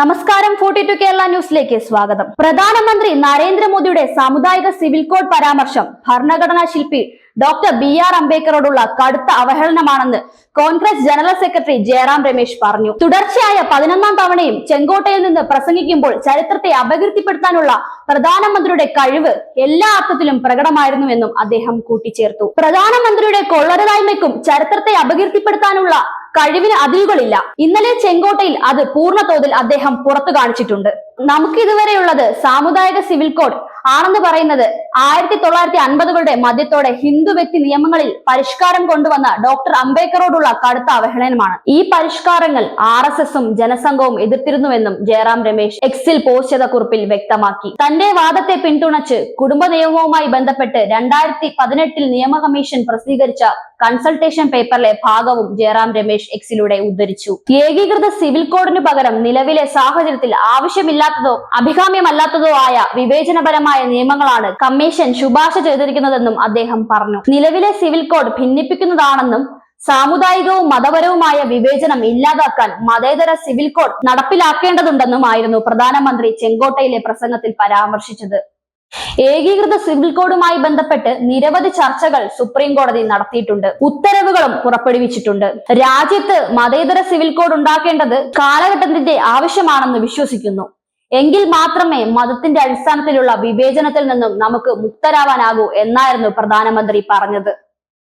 നമസ്കാരം forty to Kerala ന്യൂസിലേക്ക് സ്വാഗതം. പ്രധാനമന്ത്രി നരേന്ദ്രമോദിയുടെ സാമുദായിക സിവിൽ കോഡ് പരാമർശം ഭരണഘടനാ ശില്പി ഡോക്ടർ ബി ആർ അംബേദ്കറോടുള്ള കടുത്ത അവഹേളനമാണെന്ന് Congress general secretary Jairam Ramesh പറഞ്ഞു. തുടർച്ചയായ പതിനൊന്നാം തവണയും ചെങ്കോട്ടയിൽ നിന്ന് പ്രസംഗിക്കുമ്പോൾ ചരിത്രത്തെ അപകീർത്തിപ്പെടുത്താനുള്ള പ്രധാനമന്ത്രിയുടെ കഴിവ് എല്ലാ അർത്ഥത്തിലും പ്രകടമായിരുന്നുവെന്നും അദ്ദേഹം കൂട്ടിച്ചേർത്തു. പ്രധാനമന്ത്രിയുടെ കൊള്ളരുതായ്മയ്ക്കും ചരിത്രത്തെ അപകീർത്തിപ്പെടുത്താനുള്ള കഴിവിന് അതിരുകളില്ല. ഇന്നലെ ചെങ്കോട്ടയിൽ അത് പൂർണ തോതിൽ അദ്ദേഹം പുറത്തു കാണിച്ചിട്ടുണ്ട്. നമുക്ക് ഇതുവരെയുള്ളത് സാമുദായിക സിവിൽ കോഡ് ആണെന്ന് പറയുന്നത് ആയിരത്തി തൊള്ളായിരത്തി അൻപതുകളുടെ മധ്യത്തോടെ ഹിന്ദു വ്യക്തി നിയമങ്ങളിൽ പരിഷ്കാരം കൊണ്ടുവന്ന ഡോക്ടർ അംബേദ്കറോടുള്ള കടുത്ത അവഹേളനമാണ്. ഈ പരിഷ്കാരങ്ങൾ ആർ എസ് എസും ജനസംഘവും എതിർത്തിരുന്നുവെന്നും ജയറാം രമേശ് എക്സിൽ പോസ്റ്റ് ചെയ്ത കുറിപ്പിൽ വ്യക്തമാക്കി. തന്റെ വാദത്തെ പിന്തുണച്ച് കുടുംബ നിയമവുമായി ബന്ധപ്പെട്ട് രണ്ടായിരത്തി പതിനെട്ടിൽ നിയമ കമ്മീഷൻ പ്രസിദ്ധീകരിച്ച കൺസൾട്ടേഷൻ പേപ്പറിലെ ഭാഗവും ജയറാം രമേശ് എക്സിലൂടെ ഉദ്ധരിച്ചു. ഏകീകൃത സിവിൽ കോഡിന് പകരം നിലവിലെ സാഹചര്യത്തിൽ ആവശ്യമില്ലാത്തതോ അഭികാമ്യമല്ലാത്തതോ ആയ വിവേചനപരമായ നിയമങ്ങളാണ് കമ്മീഷൻ ശുപാർശ ചെയ്തിരിക്കുന്നതെന്നും അദ്ദേഹം പറഞ്ഞു. നിലവിലെ സിവിൽ കോഡ് ഭിന്നിപ്പിക്കുന്നതാണെന്നും സാമുദായികവും മതപരവുമായ വിവേചനം ഇല്ലാതാക്കാൻ മതേതര സിവിൽ കോഡ് നടപ്പിലാക്കേണ്ടതുണ്ടെന്നുമായിരുന്നു പ്രധാനമന്ത്രി ചെങ്കോട്ടയിലെ പ്രസംഗത്തിൽ പരാമർശിച്ചത്. ഏകീകൃത സിവിൽ കോഡുമായി ബന്ധപ്പെട്ട് നിരവധി ചർച്ചകൾ സുപ്രീം കോടതി നടത്തിയിട്ടുണ്ട്. ഉത്തരവുകളും പുറപ്പെടുവിച്ചിട്ടുണ്ട്. രാജ്യത്ത് മതേതര സിവിൽ കോഡ് ഉണ്ടാക്കേണ്ടത് കാലഘട്ടത്തിന്റെ ആവശ്യമാണെന്ന് വിശ്വസിക്കുന്നു. എങ്കിൽ മാത്രമേ മതത്തിന്റെ അടിസ്ഥാനത്തിലുള്ള വിവേചനത്തിൽ നിന്നും നമുക്ക് മുക്തരാവാനാകൂ എന്നായിരുന്നു പ്രധാനമന്ത്രി പറഞ്ഞത്.